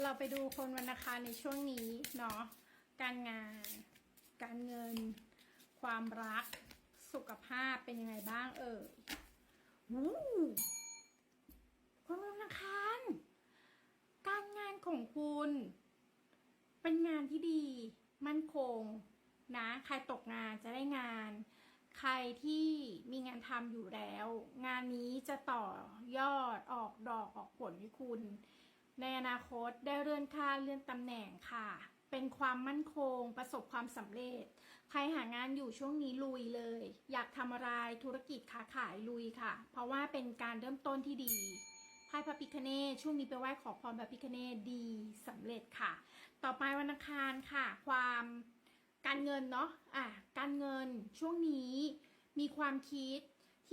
เราไปดูคนวันอังคารในช่วงนี้เนาะการงาน การเงิน ความรัก สุขภาพเป็นยังไงบ้างเอ่ยวู้คนวันอังคารการงานของคุณ เป็นงานที่ดี มั่นคงนะ ใครตกงานจะได้งาน ใครที่มีงานทำอยู่แล้ว งานนี้จะต่อยอดออกดอกออกผลให้คุณ ในอนาคตได้เลื่อนขั้นเลื่อนตำแหน่งค่ะ เป็นความมั่นคง ประสบความสำเร็จ ใครหางานอยู่ช่วงนี้ลุยเลย อยากทำอะไรธุรกิจค้าขายลุยค่ะ เพราะว่าเป็นการเริ่มต้นที่ดีไพ่พระพิคเนตช่วงนี้ไปไหว้ขอพรพระพิคเนตดีสำเร็จค่ะ ต่อไปวันอังคารค่ะ ความการเงินเนาะอะการเงินช่วงนี้มีความคิด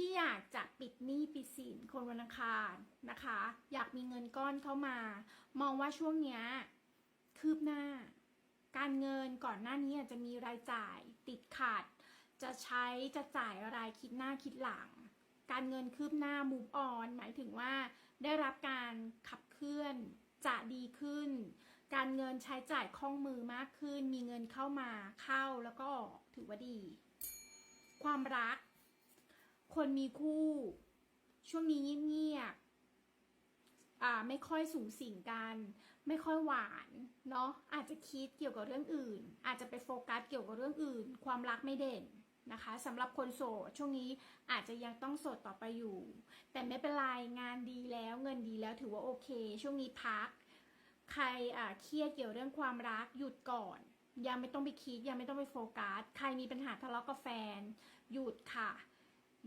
ที่อยากจะปิดหนี้ปิดสินคนวันอังคารนะคะ อยากมีเงินก้อนเข้ามา มองว่าช่วงเนี้ยคืบหน้า การเงินก่อนหน้านี้อาจจะมีรายจ่ายติดขัด จะใช้จะจ่ายอะไรคิดหน้าคิดหลัง การเงินคืบหน้า move on หมายถึงว่า ได้รับการขับเคลื่อนจะดีขึ้น การเงินใช้จ่ายคล่องมือมากขึ้น มีเงินเข้ามาเข้าแล้วก็ออกถือว่าดี ความรัก คนมีคู่ ช่วงนี้เงียบๆอ่า ไม่ค่อยสูงสิงกัน ไม่ค่อยหวานเนาะอาจจะคิดเกี่ยวกับเรื่องอื่น อาจจะไปโฟกัสเกี่ยวกับเรื่องอื่น ความรักไม่เด่นนะคะสำหรับคนโสดช่วงนี้อาจจะยังต้องโสดต่อไปอยู่ แต่ไม่เป็นไร งานดีแล้วเงินดีแล้วถือว่าโอเค ช่วงนี้พัก ใครเครียดเกี่ยวเรื่องความรักหยุดก่อน ยังไม่ต้องไปคิดยังไม่ต้องไปโฟกัสใครมีปัญหาทะเลาะกับแฟน หยุดค่ะ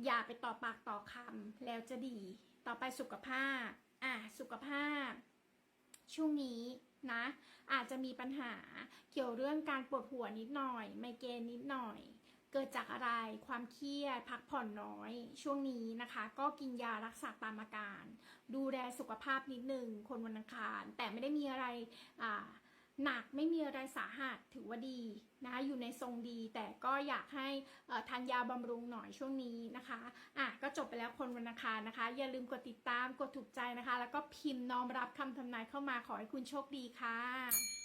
อย่าไปต่อปากต่อคำแล้วจะดี ต่อไปสุขภาพ อะสุขภาพ ช่วงนี้นะ อาจจะมีปัญหาเกี่ยวเรื่องการปวดหัวนิดหน่อย ไมเกรนนิดหน่อย เกิดจากอะไรความเครียด พักผ่อนน้อย ช่วงนี้นะคะ ก็กินยารักษาตามอาการ ดูแลสุขภาพนิดหนึ่งคนวันอังคาร แต่ไม่ได้มีอะไรอ่า หนักไม่มีอะไรสาหัสถือว่าดีนะคะอยู่ในทรงดีแต่ก็อยากให้ทานยาบำรุงหน่อยช่วงนี้นะคะอะก็จบไปแล้วคนวันอังคารนะคะ อย่าลืมกดติดตามกดถูกใจนะคะ แล้วก็พิมพ์น้อมรับคำทำนายเข้ามาขอให้คุณโชคดีค่ะ